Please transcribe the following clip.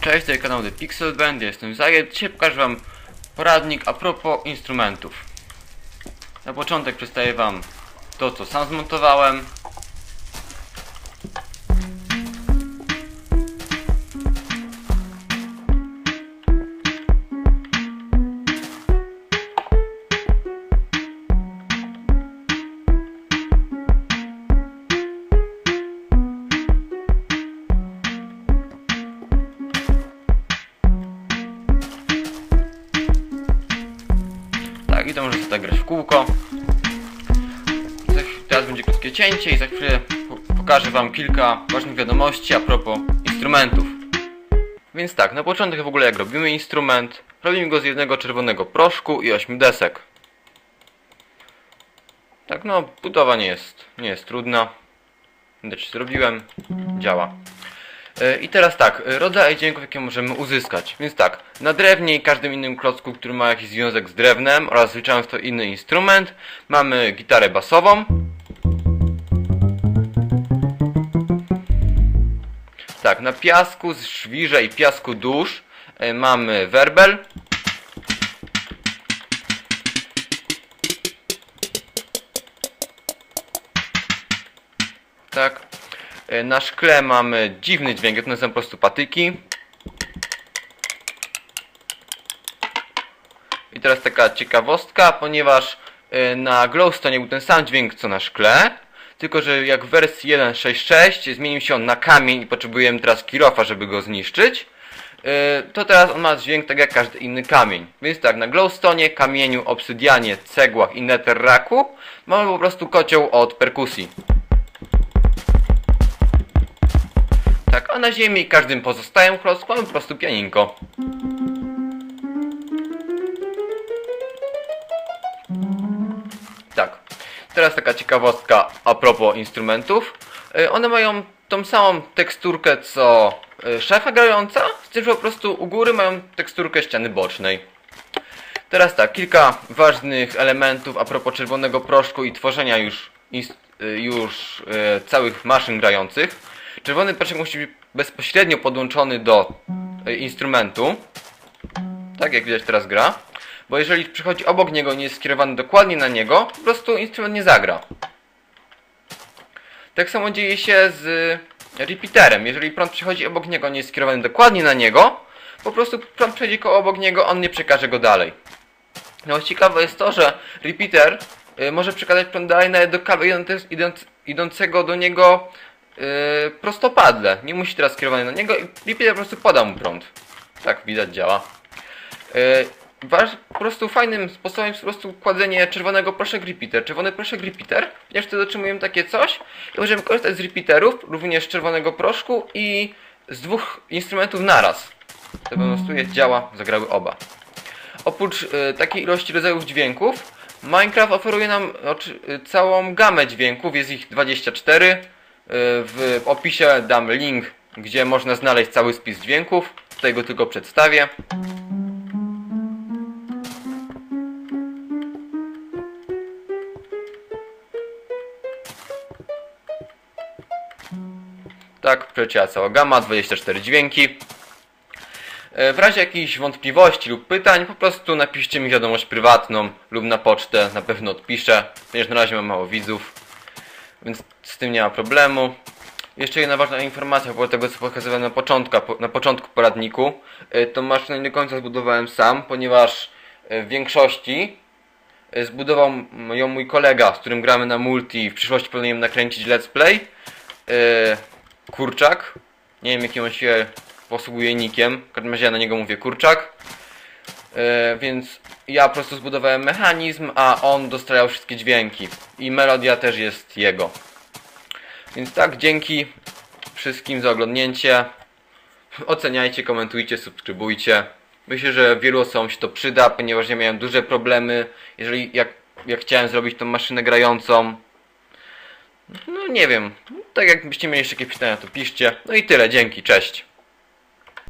Cześć, to kanał The Pixel Band, jestem Zajed. Dzisiaj pokażę wam poradnik a propos instrumentów. Na początek przedstawię wam to, co sam zmontowałem. Tak, i to może tak grać w kółko. Teraz będzie krótkie cięcie i za chwilę po- pokażę wam kilka ważnych wiadomości a propos instrumentów. Więc tak, na początek w ogóle jak robimy instrument, robimy go z jednego czerwonego proszku i ośmiu desek. Tak, no, budowa nie jest, nie jest trudna. Zrobiłem, działa. E, I teraz tak, e, rodzaje dźwięków jakie możemy uzyskać. Więc tak, na drewnie i każdym innym klocku, który ma jakiś związek z drewnem oraz wliczając to inny instrument, mamy gitarę basową. Tak, na piasku, żwirze i piasku dusz e, mamy werbel. Tak. E, Na szkle mamy dziwny dźwięk, to są po prostu patyki. I teraz taka ciekawostka, ponieważ e, na Glowstone był ten sam dźwięk co na szkle, tylko że jak w wersji 1.6.6 zmienił się on na kamień i potrzebujemy teraz kirofa, żeby go zniszczyć, e, to teraz on ma dźwięk tak jak każdy inny kamień. Więc tak, na Glowstone, kamieniu, obsydianie, cegłach i netherracku mamy po prostu kocioł od perkusji. Na ziemi i każdym pozostałym mamy po prostu pianinko. Tak. Teraz taka ciekawostka a propos instrumentów. Y, One mają tą samą teksturkę co y, szefa grająca, z tym, że po prostu u góry mają teksturkę ściany bocznej. Teraz tak, kilka ważnych elementów a propos czerwonego proszku i tworzenia już, y, już całych maszyn grających. Czerwony proszek musi bezpośrednio podłączony do y, instrumentu. Tak jak widać teraz gra. Bo jeżeli przychodzi obok niego, nie jest skierowany dokładnie na niego, po prostu instrument nie zagra. Tak samo dzieje się z repeaterem. Jeżeli prąd przychodzi obok niego, nie jest skierowany dokładnie na niego, po prostu prąd przejdzie koło obok niego, on nie przekaże go dalej. No ciekawe jest to, że repeater y, może przekazać prąd dalej nawet do kabla idące- idąc, idącego do niego y, prostopadle. Nie musi teraz skierowany na niego i repeater po prostu poda mu prąd. Tak widać działa. Y, Waż, po prostu fajnym sposobem jest po prostu kładzenie czerwonego proszek repeater. Czerwony proszek repeater, ponieważ wtedy otrzymujemy takie coś i możemy korzystać z repeaterów, również czerwonego proszku i z dwóch instrumentów naraz. To po prostu jest, działa, zagrały oba. Oprócz y, takiej ilości rodzajów dźwięków, Minecraft oferuje nam oczy- y, całą gamę dźwięków, jest ich 24. W opisie dam link, gdzie można znaleźć cały spis dźwięków. Tutaj go tylko przedstawię. Tak, przeleciała cała gama, 24 dźwięki. E, W razie jakichś wątpliwości lub pytań, po prostu napiszcie mi wiadomość prywatną lub na pocztę, na pewno odpiszę, ponieważ na razie mam mało widzów, więc z tym nie ma problemu. Jeszcze jedna ważna informacja, po tego co pokazywałem na początku, na początku poradniku, e, tą maszynę nie do końca zbudowałem sam, ponieważ e, w większości e, zbudował ją mój kolega, z którym gramy na multi w przyszłości planujemy nakręcić let's play. Kurczak. Nie wiem jakim on się posługuje nikiem. W każdym razie ja na niego mówię kurczak. E, więc ja po prostu zbudowałem mechanizm, a on dostrajał wszystkie dźwięki. I melodia też jest jego. Więc tak, dzięki wszystkim za oglądnięcie. Oceniajcie, komentujcie, subskrybujcie. Myślę, że wielu osobom się to przyda, ponieważ ja miałem duże problemy. Jeżeli jak, jak chciałem zrobić tą maszynę grającą, no nie wiem. Tak jakbyście mieli jeszcze jakieś pytania, to piszcie. No i tyle. Dzięki. Cześć.